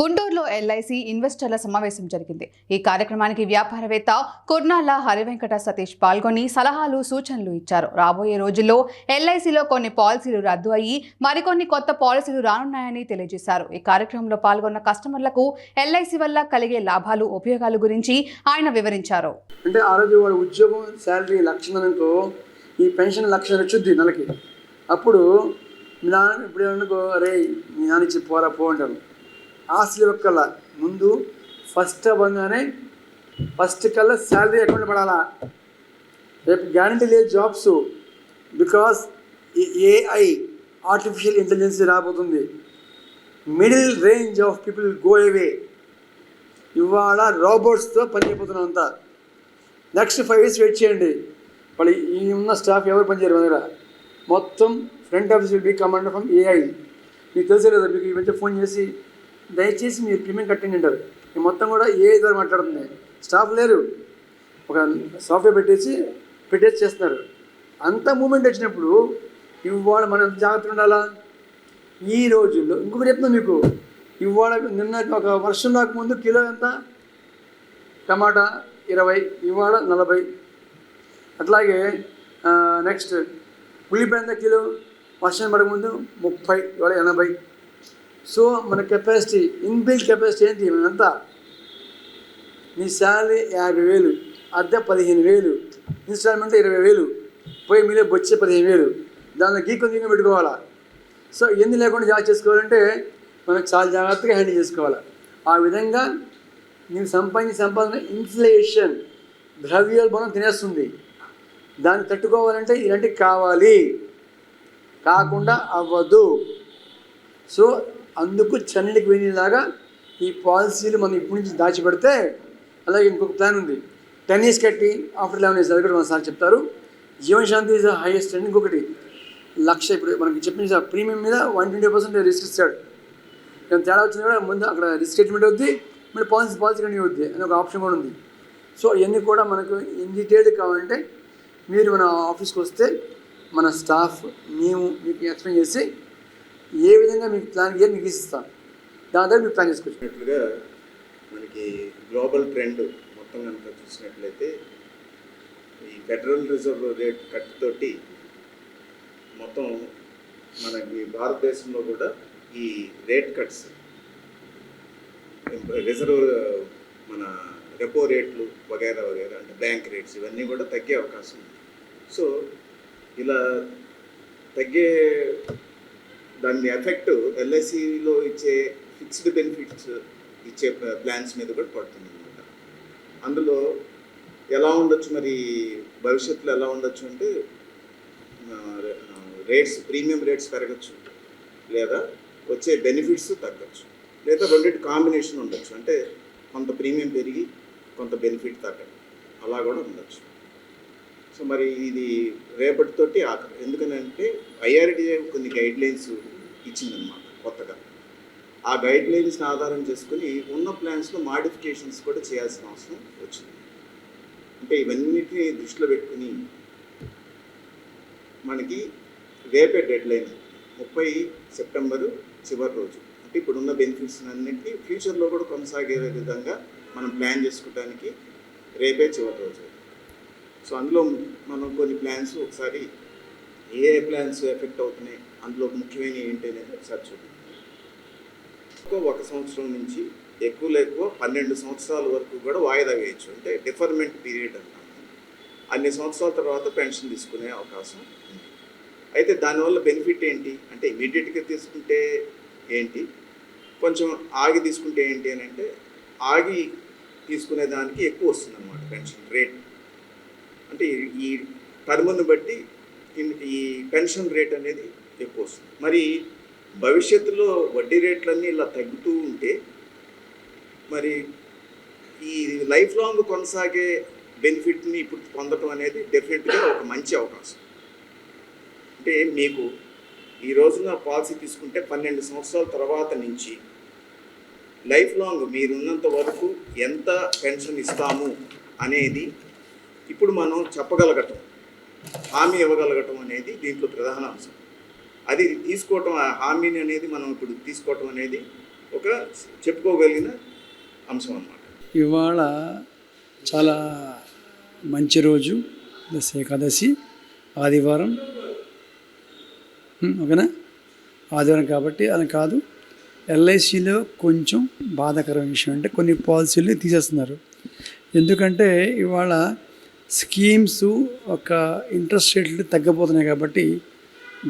గుంటూరులో ఎల్ఐసి ఇన్వెస్టర్ల సమావేశం జరిగింది. ఈ కార్యక్రమానికి వ్యాపారవేత్త కుర్నాల హరివెంకట సతీష్ పాల్గొని సలహాలు సూచనలు ఇచ్చారు. రాబోయే రోజుల్లో ఎల్ఐసిలో కొన్ని పాలసీలు రద్దు అయ్యి మరికొన్ని కొత్త పాలసీలు రానున్నాయని తెలియజేశారు. ఈ కార్యక్రమంలో పాల్గొన్న కస్టమర్లకు ఎల్ఐసి వల్ల కలిగే లాభాలు ఉపయోగాల గురించి ఆయన వివరించారు. అంటే ఆ రోజు వాడు ఉద్యోగం శాలరీ లక్షణంతో ఈ పెన్షన్ లక్ష వచ్చింది నెలకి. అప్పుడు మీ నాన్న ఇప్పుడు అనుకో అరే మీ నాన్న ఇచ్చి పోరా పో అంటారు. ఆస్తులు ఒక్కల ముందు ఫస్ట్ అవ్వగానే ఫస్ట్ కల్లా శాలరీ అకౌంట్ పడాలా. రేపు గ్యారంటీ లేదు jobs because AI artificial intelligence రాబోతుంది. Middle range of people go away ఇవాళ రోబోట్స్తో పని అయిపోతున్నాం అంతా. నెక్స్ట్ ఫైవ్ ఇయర్స్ వెయిట్ చేయండి. వాళ్ళు ఈ ఉన్న స్టాఫ్ ఎవరు పనిచేయరు మన దగ్గర మొత్తం front office will be command from AI మీకు తెలిసే కదా మీకు ఈ మధ్య ఫోన్ చేసి దయచేసి మీరు ప్రీమియం కట్టండి అంటారు ఈ మొత్తం కూడా ఏ ద్వారా మాట్లాడుతుంది? స్టాఫ్ లేరు. ఒక సాఫ్ట్వేర్ పెట్టేసి పెట్టేసి చేస్తున్నారు. అంత మూమెంట్ వచ్చినప్పుడు ఇవాళ మనం ఎంత జాగ్రత్తగా ఉండాలా? ఈ రోజుల్లో ఇంకొకటి చెప్తున్నాం మీకు. ఇవాళ నిన్న ఒక వర్షం రాకముందు కిలో ఎంత? టమాటా ఇరవై ఇవాళ నలభై. అట్లాగే నెక్స్ట్ ఉల్లిపాయ ఎంత కిలో? వర్షం పడకముందు ముప్పై ఇవాళ ఎనభై. సో మన కెపాసిటీ ఇన్బిల్డ్ కెపాసిటీ ఏంటి? ఎంత నీ శాలరీ యాభై వేలు అద్దె పదిహేను వేలు ఇన్స్టాల్మెంట్ ఇరవై వేలు పోయి మీరే వచ్చే పదిహేను వేలు. దానిలో గీకొని గీకొని పెట్టుకోవాలా? సో ఎన్ని లేకుండా జాగ్రత్త చేసుకోవాలంటే మనం చాలా జాగ్రత్తగా హ్యాండిల్ చేసుకోవాలి? ఆ విధంగా నేను సంపాదించి సంపాదన ఇన్ఫ్లేషన్ ద్రవ్యోల్బణం తినేస్తుంది. దాన్ని తట్టుకోవాలంటే ఇలాంటివి కావాలి. కాకుండా అవ్వదు. సో అందుకు చెన్నైకి వెళ్ళేలాగా ఈ పాలసీలు మనం ఇప్పటి నుంచి దాచిపెడితే అలాగే ఇంకొక ప్లాన్ ఉంది. టెన్ ఇయర్స్ కట్టి ఆఫ్టర్ లెవెన్ ఇయర్స్ అది కూడా మన సార్ చెప్తారు. జీవన్ శాంతి హైయెస్ట్ అండ్ ఇంకొకటి లక్ష ఇప్పుడు మనకి చెప్పిన ప్రీమియం మీద వన్ ట్వంటీ పర్సెంట్ రిస్క్ ఇస్తాడు. తేడా వచ్చింది కూడా ముందు అక్కడ రిస్క్ స్టేట్మెంట్ అవుద్ది మళ్ళీ పాలసీ పాలసీ కంటిన్యూ అవుద్ది అని ఒక ఆప్షన్ కూడా ఉంది. సో ఇవన్నీ కూడా మనకు ఇన్ డీటెయిల్డ్ కావాలంటే మీరు మన ఆఫీస్కి వస్తే మన స్టాఫ్ మేము మీకు ఎక్స్ప్లెయిన్ చేసి ఏ విధంగా మీకు ప్లాన్ చేయాలి మీకు ఇస్తాను దాని ద్వారా మీరు ప్లాన్ చేసుకొచ్చినట్లుగా మనకి గ్లోబల్ ట్రెండ్ మొత్తం కనుక చూసినట్లయితే ఈ ఫెడరల్ రిజర్వ్ రేట్ కట్ తోటి మొత్తం మనకి భారతదేశంలో కూడా ఈ రేట్ కట్స్ రిజర్వ్ మన రెపో రేట్లు వగైరా వగైరా అంటే బ్యాంక్ రేట్స్ ఇవన్నీ కూడా తగ్గే అవకాశం ఉంది. సో ఇలా తగ్గే దాని ఎఫెక్ట్ ఎల్ఐసిలో ఇచ్చే ఫిక్స్డ్ బెనిఫిట్స్ ఇచ్చే ప్లాన్స్ మీద కూడా పడుతుంది అనమాట. అందులో ఎలా ఉండొచ్చు మరి భవిష్యత్తులో ఎలా ఉండొచ్చు అంటే రేట్స్ ప్రీమియం రేట్స్ పెరగచ్చు లేదా వచ్చే బెనిఫిట్స్ తగ్గచ్చు లేదా రెండింటి కాంబినేషన్ ఉండొచ్చు. అంటే కొంత ప్రీమియం పెరిగి కొంత బెనిఫిట్ తగ్గడం అలా కూడా ఉండొచ్చు. సో మరి ఇది రేపటితోటి ఆఖరి ఎందుకనంటే ఐఆర్డిఏ కొన్ని గైడ్ లైన్స్ ఇచ్చిందనమాట కొత్తగా. ఆ గైడ్ లైన్స్ని ఆధారం చేసుకుని ఉన్న ప్లాన్స్లో మాడిఫికేషన్స్ కూడా చేయాల్సిన అవసరం వచ్చింది. అంటే ఇవన్నిటిని దృష్టిలో పెట్టుకుని మనకి రేపే డెడ్ లైన్ ముప్పై సెప్టెంబరు చివరి రోజు. అంటే ఇప్పుడున్న బెనిఫిట్స్ అన్నింటినీ ఫ్యూచర్లో కూడా కొనసాగే విధంగా మనం ప్లాన్ చేసుకోవడానికి రేపే చివరి రోజు. సో అందులో మనం కొన్ని ప్లాన్స్ ఒకసారి ఏ ఏ ప్లాన్స్ ఎఫెక్ట్ అవుతున్నాయి? అందులో ముఖ్యమైన ఏంటి అనేది ఒకసారి చూద్దాం. ఒక సంవత్సరం నుంచి ఎక్కువ ఎక్కువ పన్నెండు సంవత్సరాల వరకు కూడా వాయిదా వేయచ్చు. అంటే డిఫర్మెంట్ పీరియడ్ అంటాము అన్ని సంవత్సరాల తర్వాత పెన్షన్ తీసుకునే అవకాశం ఉంది. అయితే దానివల్ల బెనిఫిట్ ఏంటి? అంటే ఇమీడియట్గా తీసుకుంటే ఏంటి? కొంచెం ఆగి తీసుకుంటే ఏంటి అని అంటే ఆగి తీసుకునే దానికి ఎక్కువ వస్తుంది అన్నమాట పెన్షన్ రేట్ అంటే ఈ టర్మ్ను బట్టి ఈ పెన్షన్ రేట్ అనేది ఎక్కువ వస్తుంది. మరి భవిష్యత్తులో వడ్డీ రేట్లన్నీ ఇలా తగ్గుతూ ఉంటే మరి ఈ లైఫ్ లాంగ్ కొనసాగే బెనిఫిట్ని ఇప్పుడు పొందడం అనేది డెఫినెట్గా ఒక మంచి అవకాశం. అంటే మీకు ఈ రోజున పాలసీ తీసుకుంటే పన్నెండు సంవత్సరాల తర్వాత నుంచి లైఫ్ లాంగ్ మీరున్నంత వరకు ఎంత పెన్షన్ ఇస్తాము అనేది ఇప్పుడు మనం చెప్పగలగటం హామీ ఇవ్వగలగటం అనేది దీంట్లో ప్రధాన అంశం. అది తీసుకోవటం ఆ హామీని అనేది మనం ఇప్పుడు తీసుకోవటం అనేది ఒక చెప్పుకోగలిగిన అంశం అన్నమాట. ఇవాళ చాలా మంచి రోజు దశ ఏకాదశి ఆదివారం. ఓకేనా? ఆదివారం కాబట్టి అది కాదు ఎల్ఐసిలో కొంచెం బాధాకరమైన విషయం అంటే కొన్ని పాలసీలు తీసేస్తున్నారు. ఎందుకంటే ఇవాళ స్కీమ్స్ ఒక ఇంట్రెస్ట్ రేట్లు తగ్గిపోతున్నాయి కాబట్టి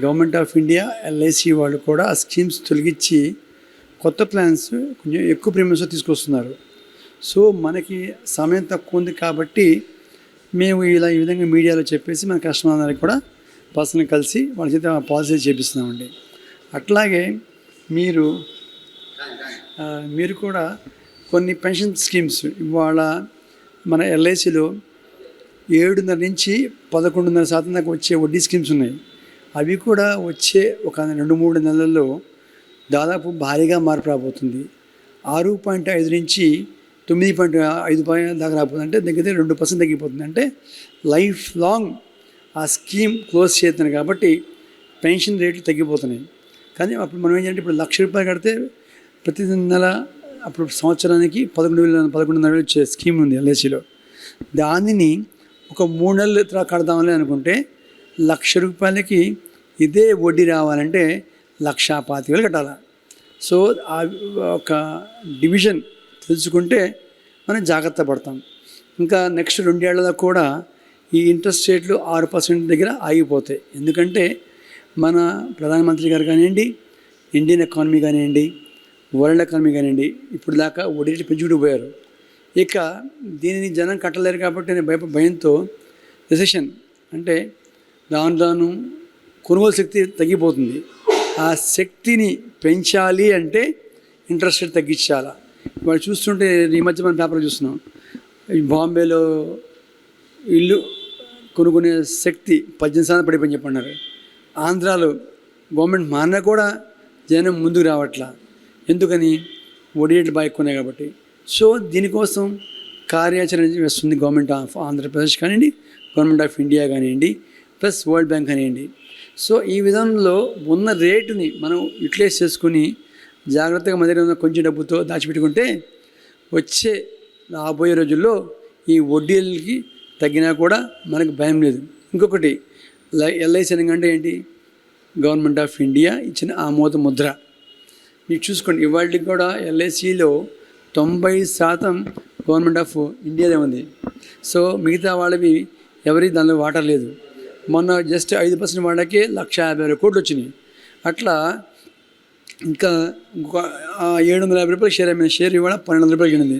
గవర్నమెంట్ ఆఫ్ ఇండియా ఎల్ఐసి వాళ్ళు కూడా ఆ స్కీమ్స్ తొలగించి కొత్త ప్లాన్స్ కొంచెం ఎక్కువ ప్రీమియమ్స్ తీసుకొస్తున్నారు. సో మనకి సమయం తక్కువ ఉంది కాబట్టి మేము ఇలా ఈ విధంగా మీడియాలో చెప్పేసి మన కస్టమర్లందరికీ కూడా పర్సనల్ కలిసి వాళ్ళ చేత పాలసీ చేపిస్తున్నామండి. అట్లాగే మీరు మీరు కూడా కొన్ని పెన్షన్ స్కీమ్స్ ఇవాళ మన ఎల్ఐసిలో ఏడున్నర నుంచి పదకొండున్నర శాతం దాకా వచ్చే వడ్డీ స్కీమ్స్ ఉన్నాయి. అవి కూడా వచ్చే ఒక రెండు మూడు నెలల్లో దాదాపు భారీగా మార్పు రాబోతుంది. ఆరు పాయింట్ ఐదు నుంచి తొమ్మిది పాయింట్ ఐదు పాయింట్ దాకా రాబోతుంది. అంటే దగ్గర రెండు పర్సెంట్ తగ్గిపోతుంది. అంటే లైఫ్ లాంగ్ ఆ స్కీమ్ క్లోజ్ చేస్తున్నాయి కాబట్టి పెన్షన్ రేట్లు తగ్గిపోతున్నాయి. కానీ అప్పుడు మనం ఏంటంటే ఇప్పుడు లక్ష రూపాయలు కడితే ప్రతి నెల అప్పుడు సంవత్సరానికి పదకొండు వేల పదకొండున్నర వేలు వచ్చే స్కీమ్ ఉంది ఎల్ఐసిలో. దానిని ఒక మూడు నెలలు తర్వాత కడదామని అనుకుంటే లక్ష రూపాయలకి ఇదే వడ్డీ రావాలంటే లక్షా పాతి వేలు కట్టాలి? సో ఆ ఒక డివిజన్ తెలుసుకుంటే మనం జాగ్రత్త పడతాం. ఇంకా నెక్స్ట్ రెండేళ్ళలో కూడా ఈ ఇంట్రెస్ట్ రేట్లు ఆరు పర్సెంట్ దగ్గర ఆగిపోతాయి. ఎందుకంటే మన ప్రధానమంత్రి గారు కానివ్వండి ఇండియన్ ఎకానమీ కానివ్వండి వరల్డ్ ఎకానమీ కానివ్వండి ఇప్పుడు దాకా వడ్డీ రేట్లు పెంచుకుంటూ పోయారు. ఇక దీనిని జనం కట్టలేరు కాబట్టి నేను భయప భయంతో రిసెషన్ అంటే దాని రాను కొనుగోలు శక్తి తగ్గిపోతుంది. ఆ శక్తిని పెంచాలి అంటే ఇంట్రెస్ట్ రేట్ తగ్గించాలా? వాళ్ళు చూస్తుంటే ఈ మధ్య మనం పేపర్ చూస్తున్నాం. బాంబేలో ఇల్లు కొనుక్కునే శక్తి పద్దెనిమిది శాతం పడిపోయి చెప్పన్నారు. ఆంధ్రాలో గవర్నమెంట్ మారినా కూడా జనం ముందుకు రావట్లా. ఎందుకని? వడ్డీ రేట్లు బాగా ఎక్కువ ఉన్నాయి కాబట్టి. సో దీనికోసం కార్యాచరణ వస్తుంది గవర్నమెంట్ ఆఫ్ ఆంధ్రప్రదేశ్ కానివ్వండి గవర్నమెంట్ ఆఫ్ ఇండియా కానివ్వండి ప్లస్ వరల్డ్ బ్యాంక్ కానివ్వండి. సో ఈ విధంలో ఉన్న రేటుని మనం యూటిలైజ్ చేసుకుని జాగ్రత్తగా మన దగ్గర ఉన్న కొంచెం డబ్బుతో దాచిపెట్టుకుంటే వచ్చే రాబోయే రోజుల్లో ఈ వడ్డీలకి తగ్గినా కూడా మనకు భయం లేదు. ఇంకొకటి ఎల్ఐసి అంటే ఏంటి? గవర్నమెంట్ ఆఫ్ ఇండియా ఇచ్చిన ఆమోద ముద్ర. మీరు చూసుకోండి ఇవాళకి కూడా ఎల్ఐసిలో తొంభై శాతం గవర్నమెంట్ ఆఫ్ ఇండియాదే ఉంది. సో మిగతా వాళ్ళవి ఎవరి దానిలో వాటర్ లేదు. మొన్న జస్ట్ ఐదు పర్సెంట్ వాళ్ళకే లక్ష యాభై వేల కోట్లు వచ్చినాయి. అట్లా ఇంకా ఏడు వందల యాభై రూపాయలు షేర్ అయిన షేర్ ఇవాళ పన్నెండు వందల రూపాయలు ఉంది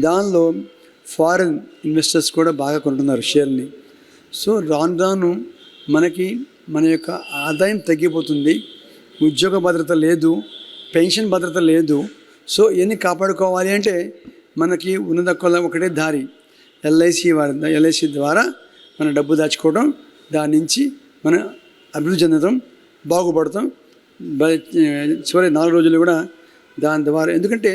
దానిలో ఫారిన్ ఇన్వెస్టర్స్ కూడా బాగా కొంటున్నారు షేర్ని. సో రాను రాను మనకి మన యొక్క ఆదాయం తగ్గిపోతుంది. ఉద్యోగ భద్రత లేదు పెన్షన్ భద్రత లేదు. సో ఇవన్నీ కాపాడుకోవాలి అంటే మనకి ఉన్నదక్కువ ఒకటే దారి. ఎల్ఐసి వారి ఎల్ఐసి ద్వారా మన డబ్బు దాచుకోవడం దాని నుంచి మన అభివృద్ధి చెందడం బాగుపడతాం చివరి నాలుగు రోజులు కూడా దాని ద్వారా. ఎందుకంటే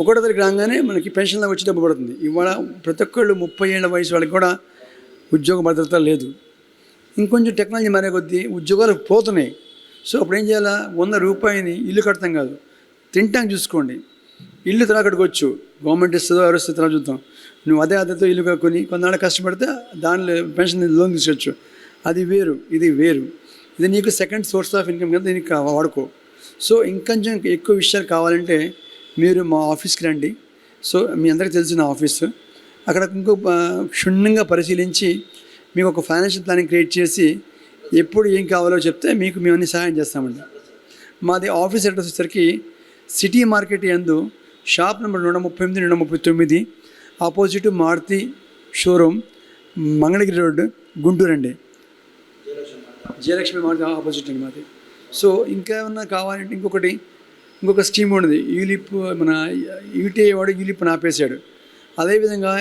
ఒకటో తరగతి రాగానే మనకి పెన్షన్లో వచ్చి డబ్బు పడుతుంది. ఇవాళ ప్రతి ఒక్కళ్ళు ముప్పై ఏళ్ళ వయసు వాళ్ళకి కూడా ఉద్యోగ భద్రత లేదు. ఇంకొంచెం టెక్నాలజీ మారే కొద్దీ ఉద్యోగాలు పోతున్నాయి. సో అప్పుడు ఏం చేయాలా? వంద రూపాయని ఇల్లు కడతాం కాదు. తింటాం చూసుకోండి. ఇల్లు తర్వాత కట్టుకోవచ్చు గవర్నమెంట్ ఇస్తుందో ఎవరు ఇస్తుందో చూద్దాం. నువ్వు అదే అద్దెతో ఇల్లు కట్టుకొని కొన్నాళ్ళు కష్టపడితే దానిలో పెన్షన్ లోన్ తీసుకోవచ్చు. అది వేరు ఇది వేరు. ఇది నీకు సెకండ్ సోర్స్ ఆఫ్ ఇన్కమ్ కింద దీనికి వాడుకో. సో ఇంకొంచెం ఎక్కువ విషయాలు కావాలంటే మీరు మా ఆఫీస్కి రండి. సో మీ అందరికీ తెలిసిన ఆఫీసు అక్కడ ఇంకో క్షుణ్ణంగా పరిశీలించి మీకు ఒక ఫైనాన్షియల్ ప్లానింగ్ క్రియేట్ చేసి ఎప్పుడు ఏం కావాలో చెప్తే మీకు మేము అన్ని సహాయం చేస్తామండి. మాది ఆఫీస్ అడ్రస్ వచ్చేసరికి సిటీ మార్కెట్ యందు షాప్ నెంబర్ నూట ముప్పై ఎనిమిది నూట ముప్పై తొమ్మిది opposite Maruti showroom Mangalagiri road Guntur అండి. జయలక్ష్మి మారుతి ఆపోజిట్ అండి మాది. సో ఇంకా ఏమన్నా కావాలంటే ఇంకొకటి ఇంకొక స్కీమ్ ఉన్నది. యూలిప్ మన యూటీఐ వాడు యూలిప్ అని ఆపేశాడు. అదేవిధంగా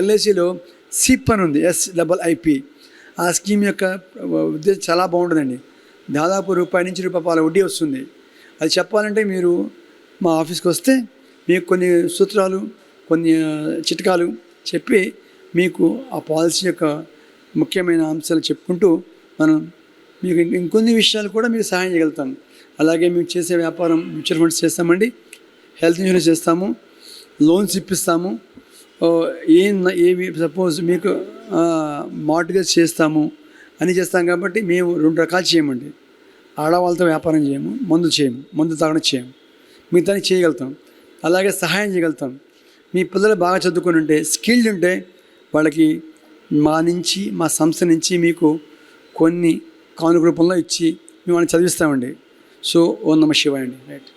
ఎల్ఐసిలో సిప్ అని ఉంది ఎస్ డబల్ ఐపి ఆ స్కీమ్ యొక్క ఉద్దేశం చాలా బాగుంటుందండి. దాదాపు రూపాయి నుంచి రూపాయి పాల వడ్డీ వస్తుంది. అది చెప్పాలంటే మీరు మా ఆఫీస్కి వస్తే మీకు కొన్ని సూత్రాలు కొన్ని చిట్కాలు చెప్పి మీకు ఆ పాలసీ యొక్క ముఖ్యమైన అంశాలు చెప్పుకుంటూ మనం మీకు ఇంకొన్ని విషయాలు కూడా మీకు సహాయం చేయగలుగుతాం. అలాగే మేము చేసే వ్యాపారం మ్యూచువల్ ఫండ్స్ చేస్తామండి. హెల్త్ ఇన్సూరెన్స్ చేస్తాము. లోన్స్ ఇప్పిస్తాము. ఏ ఏవి సపోజ్ మీకు మార్ట్గేజ్ చేస్తాము అని చేస్తాం కాబట్టి మేము రెండు రకాలు చేయమండి. ఆడవాళ్ళతో వ్యాపారం చేయము మందు చేయము మందు తాగడం చేయము. మిగతాని చేయగలుగుతాం. అలాగే సహాయం చేయగలుగుతాం. మీ పిల్లలు బాగా చదువుకొని ఉంటే స్కిల్డ్ ఉంటే వాళ్ళకి మా నుంచి మా సంస్థ నుంచి మీకు కొన్ని కానుక రూపంలో ఇచ్చి మేము వాళ్ళని చదివిస్తామండి. సో ఓ నమ శివాయండి రైట్.